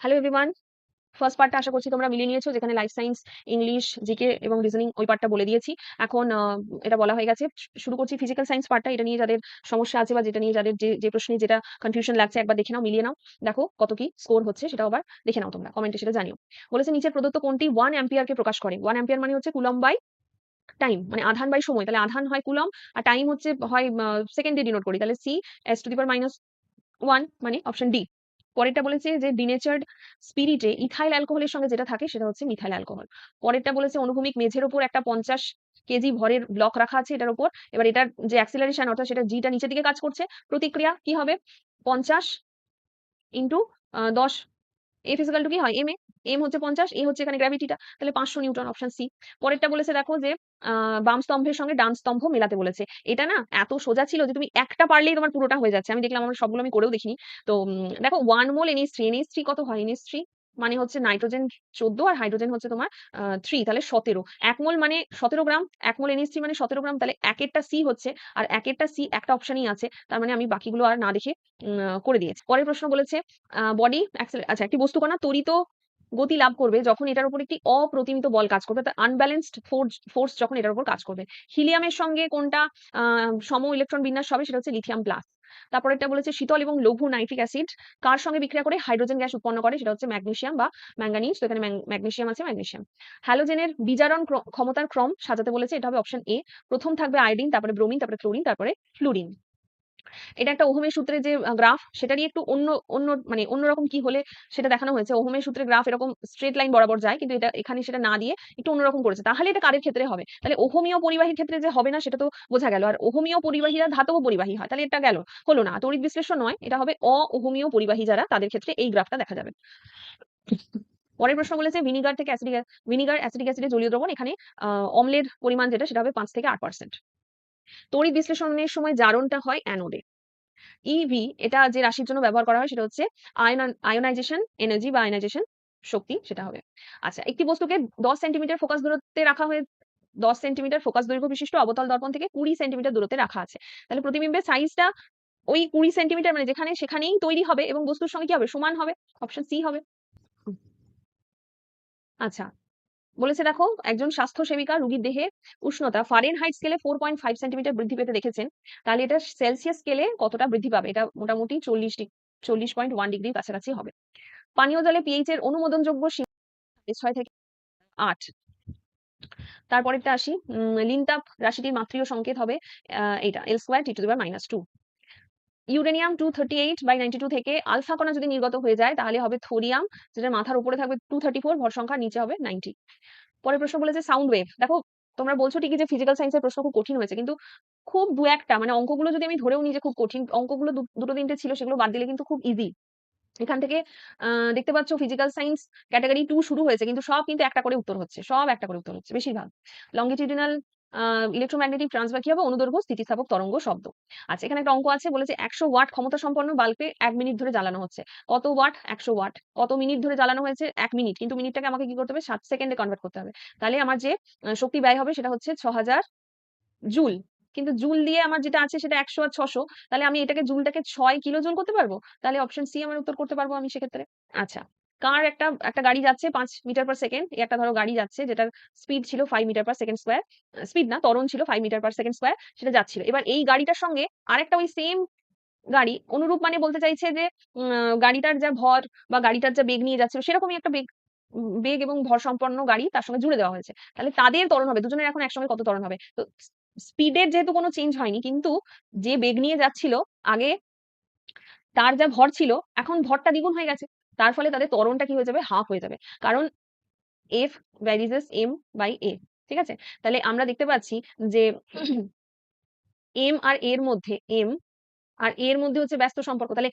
Hello everyone first পার্টটা আশা করছি তোমরা মিলিয়ে নিয়েছো, যেখানে লাইফ সায়েন্স ইংলিশ জিকে এবং রিজনিং ওই পার্টটা বলে দিয়েছি। এখন এটা বলা হয়ে গেছে। শুরু করছি ফিজিক্যাল সায়েন্স পার্টটা এটা নিয়ে যাদের সমস্যা আছে বা যেটা নিয়ে যাদের যে যে প্রশ্নে যেটা কনফিউশন লাগছে, একবার দেখে নাও, মিলিয়ে নাও। দেখো কত কি স্কোর হচ্ছে সেটা আবার দেখে নাও তোমরা কমেন্টে সেটা জানিও। বলেছে নিচের প্রদত্ত কোনটি ওয়ান অ্যাম্পিয়ারকে প্রকাশ করে? ওয়ান অ্যাম্পিয়ার মানে হচ্ছে কুলম বাই টাইম মানে আধান বাই সময়। তাহলে আধান হয় কুলম আর টাইম হচ্ছে, হয় সেকেন্ডে ডিনোট করি। তাহলে C S to the power minus one মানে অপশন ডি পরেরটা বলেছে যে ডিনেচার্ড স্পিরিটে ইথাইল অ্যালকোহলের সঙ্গে যেটা থাকে সেটা হচ্ছে মিথাইল অ্যালকোহল পরেরটা বলেছে অনুভূমিক মেঝের উপর একটা পঞ্চাশ কেজি ভরের ব্লক রাখা আছে এটার উপর এবার এটার যে অ্যাক্সিলারেশন অর্থাৎ সেটা জিটা নিচের দিকে কাজ করছে। প্রতিক্রিয়া কি হবে? পঞ্চাশ ইন্টু দশ এ ফিজিক্যাল টু কি হয়? এম এ এম হচ্ছে পঞ্চাশ এ হচ্ছে এখানে গ্র্যাভিটিটা তাহলে পাঁচশো নিউটন অপশন সি পরেরটা বলেছে দেখো যে বাম স্তম্ভের সঙ্গে ডান স্তম্ভ মেলাতে বলেছে। এটা না এত সোজা ছিল যে তুমি একটা পারলেই তোমার পুরোটা হয়ে যাচ্ছে। আমি দেখলাম আমার সবগুলো আমি করেও দেখিনি। তো দেখো one mole NS three NS three কত হয়? এনএস থ্রি মানে হচ্ছে নাইট্রোজেন চোদ্দ আর হাইড্রোজেন হচ্ছে তোমার থ্রি তাহলে সতেরো। এক মোল মানে সতেরো গ্রাম, এক মোল এনএস থ্রি মানে সতেরো গ্রাম, তাহলে এক একটা সি হচ্ছে, আর এক একটা সি একটা অপশনই আছে। তার মানে আমি বাকিগুলো আর না দেখে করে দিয়েছি। পরের প্রশ্ন বলেছে বডি আচ্ছা একটি বস্তু কণা তড়িত গতি লাভ করবে যখন এটার উপর একটি অপ্রতিমিত বল কাজ করবে আনব্যালেন্সড ফোর্স ফোর্স যখন এটার উপর কাজ করবে। হিলিয়ামের সঙ্গে কোনটা সম ইলেকট্রন বিন্যাস হবে সেটা হচ্ছে লিথিয়াম প্লাস তারপর এটা বলেছে শীতল এবং লঘু নাইট্রিক অ্যাসিড কার সঙ্গে বিক্রিয়া করে হাইড্রোজেন গ্যাস উৎপন্ন করে সেটা হচ্ছে ম্যাগনেসিয়াম বা ম্যাঙ্গানিজ তো এখানে ম্যাগনেসিয়াম আছে ম্যাগনেসিয়াম হ্যালোজেনের বিজারণ ক্ষমতার ক্রম সাজাতে বলেছে, এটা হবে অপশন এ প্রথম থাকবে আয়োডিন তারপরে ব্রোমিন তারপরে ক্লোরিন তারপরে ফ্লুরিন এটা একটা ওহমের সূত্রে যে গ্রাফ, সেটা নিয়ে একটু অন্য অন্য মানে অন্যরকম কি হলে সেটা দেখানো হয়েছে। ওহমের সূত্রে গ্রাফ এরকম স্ট্রেট লাইন বরাবর যায়, কিন্তু এটা এখানে সেটা না দিয়ে একটু অন্যরকম করেছে। তাহলে এটা কারের ক্ষেত্রে হবে? তাহলে ওহমীয় পরিবাহীর ক্ষেত্রে যে হবে না, সেটা তো বোঝা গেল। আর ওহমীয় পরিবাহীরা ধাতব পরিবাহী হয়, তাহলে এটা গেল। হলো না। তড়িৎ বিশ্লেষণ নয়, এটা হবে অওহমীয় পরিবাহী যারা, তাদের ক্ষেত্রে এই গ্রাফটা দেখা যাবে। পরের প্রশ্ন বলেছে ভিনিগার থেকে অ্যাসিডিক ভিনিগার অ্যাসিডিক অ্যাসিডে জলীয় দ্রবণ, এখানে অম্লের পরিমাণ যেটা, সেটা হবে পাঁচ থেকে আট পার্সেন্ট তড়িৎ বিশ্লেষণের সময় জারণটা হয় অ্যানোডে। ইভি এটা যে রাশির জন্য ব্যবহার করা হয় সেটা হচ্ছে আয়োনাইজেশন এনার্জি বা আয়োনাইজেশন শক্তি সেটা হবে। আচ্ছা একটি বস্তুকে দশ সেন্টিমিটার ফোকাস দূরত্বে রাখা হয়ে, দশ সেন্টিমিটার ফোকাস দৈর্ঘ্য বিশিষ্ট অবতল দর্পণ থেকে কুড়ি সেন্টিমিটার দূরত্বে রাখা আছে। তাহলে প্রতিবিম্বের সাইজটা ওই কুড়ি সেন্টিমিটার মানে যেখানে সেখানেই তৈরি হবে এবং বস্তুর সঙ্গে কি হবে? সমান হবে অপশন সি হবে। আচ্ছা বলেছে দেখো, একজন স্বাস্থ্য সেবিকা রোগীর দেহে উষ্ণতা ফারেনহাইট স্কেলে ফোর পয়েন্ট ফাইভ সেন্টিমিটার বৃদ্ধি পেতে দেখেছেন। তাহলে এটা সেলসিয়াস স্কেলে কতটা বৃদ্ধি পাবে? এটা মোটামুটি চল্লিশ চল্লিশ পয়েন্ট ওয়ান ডিগ্রির কাছাকাছি হবে। পানীয় জলে পিএইচ এর অনুমোদনযোগ্য ছয় থেকে আট। তারপরেরটা আসি লিনতাপ রাশিটির মাত্রীয় সংকেত হবে এইটা L square T to the minus two uranium two thirty eight by ninety two থেকে আলফা কণা যদি নির্গত হয়ে যায়, তাহলে হবে থোরিয়াম যেটা মাথার উপরে থাকবে টু থার্টি ফোর ভর সংখ্যা নিচে হবে নাইনটি পরের প্রশ্ন বলেছে সাউন্ড ওয়েভ দেখো তোমরা বলছো ঠিকই যে ফিজিক্যাল সায়েন্সের প্রশ্ন খুব কঠিন হয়েছে, কিন্তু খুব দু একটা মানে অঙ্কগুলো যদি আমি ধরেও নিই যে খুব কঠিন, অঙ্কগুলো দুটো তিনটে ছিল, সেগুলো বাদ দিলে কিন্তু খুব ইজি এখান থেকে দেখতে পাচ্ছ ফিজিক্যাল সায়েন্স ক্যাটাগরি টু শুরু হয়েছে, কিন্তু সব কিন্তু একটা করে উত্তর হচ্ছে, সব একটা করে উত্তর হচ্ছে, বেশিরভাগ। লঙ্গিটিউডিনাল ইলেকট্রোম্যাগনেটিক ট্রান্সফার কি হবে? অনুদৈর্ঘ্য, স্থিতিস্থাপক, তরঙ্গ শব্দ। আচ্ছা এখানে একটা অঙ্ক আছে, বলেছে একশো ওয়াট ক্ষমতা সম্পন্ন বাল্বে এক মিনিট ধরে জ্বালানো হচ্ছে। কত ওয়াট? একশো ওয়াট। কত মিনিট ধরে জ্বালানো হয়েছে? এক মিনিট। কিন্তু মিনিটটাকে আমাকে কি করতে হবে? সাত সেকেন্ডে কনভার্ট করতে হবে। তাহলে আমার যে শক্তি ব্যয় হবে সেটা হচ্ছে ছ জুল। কিন্তু জুল দিয়ে আমার যেটা আছে সেটা একশো আর ছশো। তাহলে আমি এটাকে জুলটাকে ছয় কিলো জুল করতে পারব? তাহলে অপশন সি আমার উত্তর করতে পারব আমি সেক্ষেত্রে। আচ্ছা। কার একটা একটা গাড়ি যাচ্ছে পাঁচ মিটার পার সেকেন্ড একটা ধরো গাড়ি যাচ্ছে যেটার স্পিড ছিল five metre per second square speed না, ত্বরণ ছিল five metre per second square সেটা যাচ্ছিল। এবার এই গাড়িটার সঙ্গে আরেকটা ওই সেম গাড়ি অনুরূপ মানে বলতে চাইছে যে গাড়িটার যা ভর বা গাড়িটার যা বেগ নিয়ে যাচ্ছিল, সেরকমই একটা বেগ বেগ এবং ভর সম্পন্ন গাড়ি তার সঙ্গে জুড়ে দেওয়া হয়েছে। তাহলে তাদের ত্বরণ হবে, দুজনের এখন একসঙ্গে কত ত্বরণ হবে? তো স্পিডের যেহেতু কোনো চেঞ্জ হয়নি, কিন্তু যে বেগ নিয়ে যাচ্ছিল, আগে তার যা ভর ছিল, এখন ভরটা দ্বিগুণ হয়ে গেছে। তার ফলে তাদের ত্বরণটা কি হয়ে যাবে? হাফ হয়ে যাবে। কারণ F varies M by A ঠিক আছে? তাহলে আমরা দেখতে পাচ্ছি যে এম আর এর মধ্যে এম আর এর মধ্যে হচ্ছে ব্যস্ত সম্পর্ক। তাহলে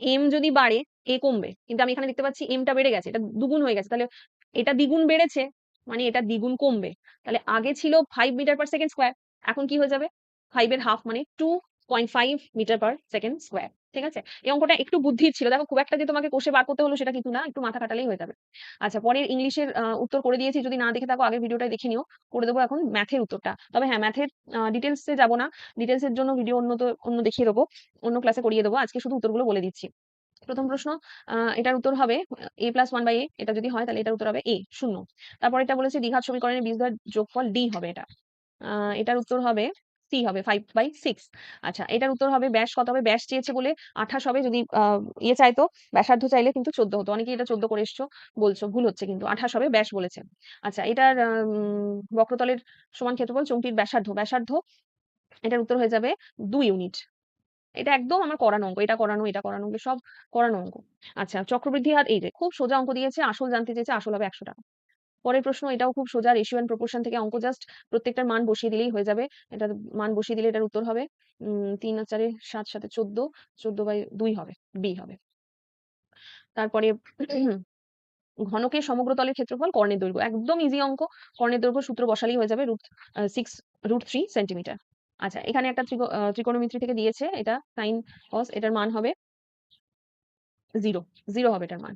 এম যদি বাড়ে এ কমবে। কিন্তু আমি এখানে দেখতে পাচ্ছি এমটা বেড়ে গেছে, এটা দুগুণ হয়ে গেছে। তাহলে এটা দ্বিগুণ বেড়েছে মানে এটা দ্বিগুণ কমবে। তাহলে আগে ছিল five metre per second square এখন কি হয়ে যাবে? ফাইভ এর হাফ মানে two point five metre per second square ঠিক আছে? এই অঙ্কটা একটু বুদ্ধির ছিল। দেখো, খুব একটা যে তোমাকে কোষে বার করতে হলো সেটা কিন্তু না, একটু মাথা খাটালেই হয়ে যাবে। আচ্ছা পরের ইংলিশের উত্তর করে দিয়েছি। যদি না দেখে থাকো, আগের ভিডিওটা দেখে নিও। করে দেবো এখন ম্যাথের উত্তরটা। তবে হ্যাঁ ম্যাথের ডিটেলসে যাব না। ডিটেলসের জন্য ভিডিও অন্য অন্য দেখিয়ে দেবো। অন্য ক্লাসে করিয়ে দেবো। আজকে শুধু উত্তরগুলো বলে দিচ্ছি। প্রথম প্রশ্ন এটার উত্তর হবে A plus one by a এটা যদি হয়, তাহলে এটার উত্তর হবে এ শূন্য। তারপর এটা বলেছে দ্বিঘাত সমীকরণের বীজগণিত যোগফল ডি হবে এটা। এটার উত্তর হবে c হবে 5 বাই 6 আচ্ছা এটার উত্তর হবে ব্যাস কত হবে? ব্যাস চেয়েছে বলে 28 হবে যদি ইয়ে চাইতো ব্যাসার্ধ চাইলে কিন্তু 14 হতো। অনেকেই এটা 14 করে এসছো বলছো, ভুল হচ্ছে কিন্তু 28 হবে ব্যাস বলেছে। আচ্ছা এটার বক্রতলের সমান ক্ষেত্রফল চোঙটির ব্যাসার্ধ, ব্যাসার্ধ এটার উত্তর হয়ে যাবে দুই ইউনিট। এটা একদম আমার করানো অঙ্ক। এটা করানো, এটা করানো এগুলো সব করানো অঙ্ক। আচ্ছা চক্রবৃদ্ধি হার এই যে খুব সোজা অঙ্ক দিয়েছে, আসল জানতে চেয়েছে, আসল হবে ৳100 পরের প্রশ্ন এটাও খুব সোজা রেশিও এন্ড প্রপোর্শন থেকে অঙ্ক জাস্ট প্রত্যেকটার মান বসিয়ে দিলেই হয়ে যাবে। এটার মান বসিয়ে দিলে এটার উত্তর হবে ৩ আর ৪ এ ৭, ৭ এ ১৪, ১৪ বাই দুই হবে, বি হবে। তারপরে ঘনকের সমগ্র তলের ক্ষেত্রফল কর্ণের দৈর্ঘ্য। একদম ইজি অঙ্ক। কর্ণের দৈর্ঘ্য সূত্র বসালেই হয়ে যাবে রুট 6 রুট থ্রি সেন্টিমিটার। আচ্ছা এখানে একটা ত্রিকো আ থেকে দিয়েছে এটা sin কস এটার মান হবে 0, 0 হবে এটার মান।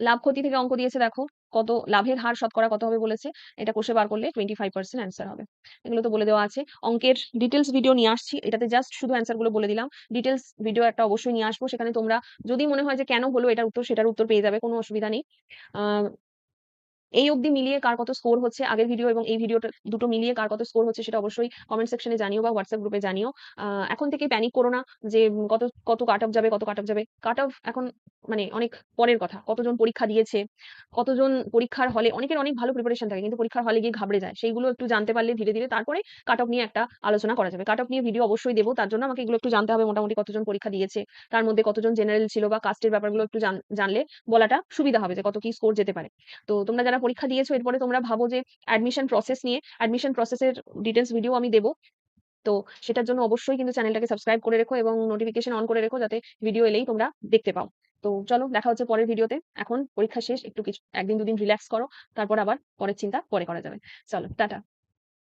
লাভ ক্ষতি থেকে অঙ্ক দিয়েছে দেখো। কত লাভের হার শতকরা কত হবে বলেছে। এটা কষে বার করলে 25% অ্যান্সার হবে। এগুলো তো বলে দেওয়া আছে। অঙ্কের ডিটেলস ভিডিও নিয়ে আসছি। এটাতে জাস্ট শুধু অ্যান্সারগুলো বলে দিলাম। ডিটেলস ভিডিও একটা অবশ্যই নিয়ে আসব। সেখানে তোমরা যদি মনে হয় যে কেন হলো এটার উত্তর, সেটার উত্তর পেয়ে যাবে। কোনো অসুবিধা নেই। এই অবধি মিলিয়ে কার কত স্কোর হচ্ছে আগের ভিডিও এবং এই ভিডিওটা দুটো মিলিয়ে কার কত স্কোর হচ্ছে সেটা অবশ্যই কমেন্ট সেকশনে জানিও বা WhatsApp গ্রুপে জানিও। এখন থেকে প্যানিক করো না যে কত, কত কাট অফ যাবে, কত কাট অফ যাবে। কাট অফ এখন মানে অনেক পরের কথা। কতজন পরীক্ষা দিয়েছে, কতজন পরীক্ষার হলে অনেকের অনেক ভালো প্রিপারেশন থাকে কিন্তু পরীক্ষার হলে গিয়ে ঘাবড়ে যায়। সেইগুলো একটু জানতে পারলে ধীরে, ধীরে তারপরে কাট অফ নিয়ে একটা আলোচনা করা যাবে। কাট অফ নিয়ে ভিডিও অবশ্যই দেবো তার জন্য আমাকে এগুলো একটু জানতে হবে মোটামুটি কতজন পরীক্ষা দিয়েছে, তার মধ্যে কতজন জেনারেল ছিল বা কাস্টের ব্যাপারগুলো একটু জান জানলে বলাটা সুবিধা হবে যে কত কি স্কোর যেতে পারে। তো তোমরা যারা পরীক্ষা দিয়েছ, এরপরে তোমরা ভাবো যে অ্যাডমিশন প্রসেস নিয়ে অ্যাডমিশন প্রসেসের ডিটেলস ভিডিও আমি দেবো তো সেটার জন্য অবশ্যই কিন্তু চ্যানেলটাকে সাবস্ক্রাইব করে রেখো এবং নোটিফিকেশন অন করে রেখো যাতে ভিডিও এলেই তোমরা দেখতে পাও। তো চলো দেখা হচ্ছে পরের ভিডিওতে। এখন পরীক্ষা শেষ, একটু কিছু, একদিন দুদিন রিল্যাক্স করো। তারপর আবার পরের চিন্তা পরে করা যাবে। চলো, টাটা।